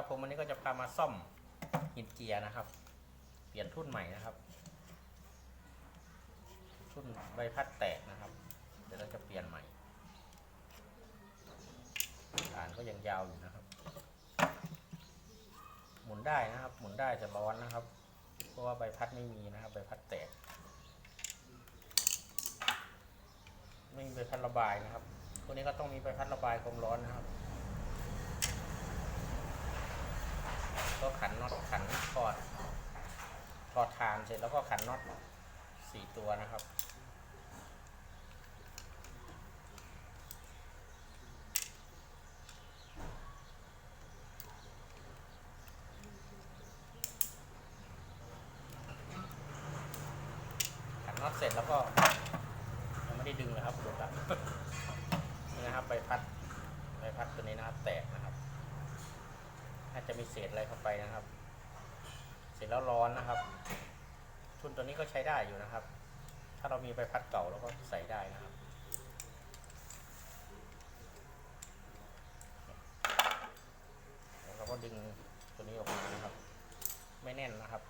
ครับ ผมวันนี้ก็จะพามาซ่อมหินเจียร์นะครับ เปลี่ยนทุ่นใหม่นะครับทุ่นใบพัดแตกนะครับ เดี๋ยวเราจะเปลี่ยนใหม่ฐานก็ยังยาวอยู่นะครับ หมุนได้นะครับ หมุนได้จะร้อนนะครับ เพราะว่าใบพัดไม่มีนะครับ ใบพัดแตกไม่มีใบพัดระบายนะครับพวนี้ก็ต้องมีใบพัดระบายความร้อนนะครับ ก็ขันน็อตขันถอดถอดฐานเสร็จแล้วก็ขันน็อตสี่ตัวนะครับขันน็อตเสร็จแล้วก็ยังไม่ได้ดึงเลยครับหลุดละนี่นะครับใบพัดใบพัดตัวนี้นะครับแตกนะ น่าจะมีเศษอะไรเข้าไปนะครับ เสร็จแล้วร้อนนะครับ ทุนตัวนี้ก็ใช้ได้อยู่นะครับ ถ้าเรามีใบพัดเก่าเราก็ใส่ได้นะครับเราก็ดึงตัวนี้ออกมานะครับ ไม่แน่นนะครับ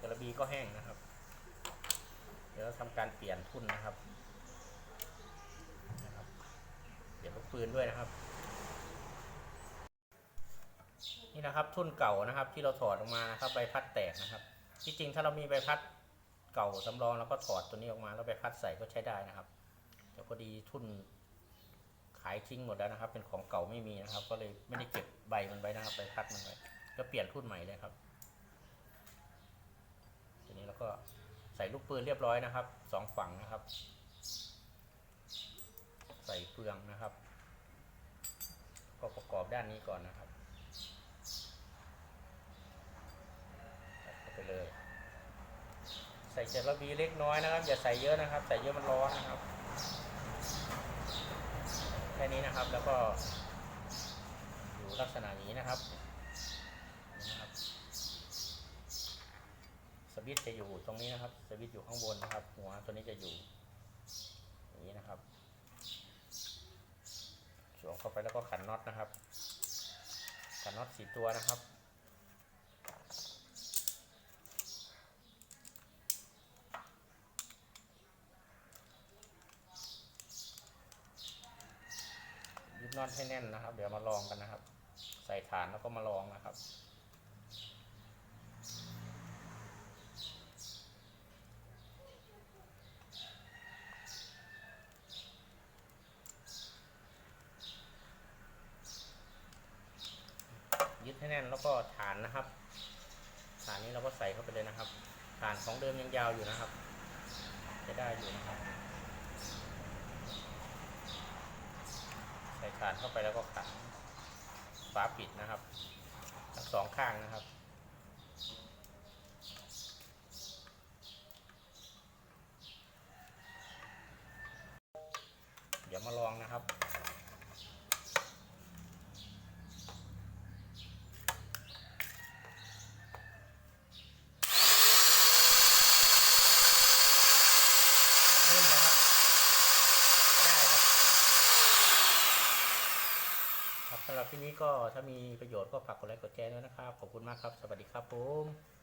กระบีก็แห้งนะครับ เดี๋ยวเราทำการเปลี่ยนทุ่นนะครับนะครับเปลี่ยนลูกปืนด้วยนะครับ นะครับทุ่นเก่านะครับ ที่เราถอดออกมานะครับใบพัดแตกนะครับ ที่จริงถ้าเรามีใบพัดเก่าสำรองแล้วก็ถอดตัวนี้ออกมาแล้วใบพัดใส่ก็ใช้ได้นะครับ แต่พอดีทุ่นขายทิ้งหมดแล้วนะครับ เป็นของเก่าไม่มีนะครับ ก็เลยไม่ได้เก็บใบมันไว้นะครับใบพัดมันไว้ก็เปลี่ยนทุ่นใหม่เลยครับทีนี้เราก็ใส่ลูกปืนเรียบร้อยนะครับสองฝั่งนะครับ ใส่เฟืองนะครับ ก็ประกอบด้านนี้ก่อนนะครับใส่เข้าไปเลย ใส่เจลาบีเล็กน้อยนะครับ อย่าใส่เยอะนะครับ ใส่เยอะมันร้อนนะครับ แค่นี้นะครับ แล้วก็อยู่ลักษณะนี้นะครับนี่นะครับ สวิตจะอยู่ตรงนี้นะครับ สวิตอยู่ข้างบนนะครับ หัวตัวนี้จะอยู่อย่างนี้นะครับสวมเข้าไปแล้วก็ขันน็อตนะครับขันน็อตสีตัวนะครับ น็อตให้แน่นนะครับ เดี๋ยวมาลองกันนะครับ ใส่ฐานแล้วก็มาลองนะครับ ยึดให้แน่นแล้วก็ฐานนะครับ ฐานนี้เราก็ใส่เข้าไปเลยนะครับ ฐานของเดิมยังยาวอยู่นะครับ จะได้อยู่นะครับ ใส่ฐานเข้าไปแล้วก็ขันฝาปิดนะครับทั้งสองข้างนะครับ เดี๋ยวมาลองนะครับ นิ่มนะครับได้ครับ ครับสำหรับที่นี้ก็ถ้ามีประโยชน์ก็ฝากกดไลค์กดแชร์ด้วยนะครับ ขอบคุณมากครับ สวัสดีครับผม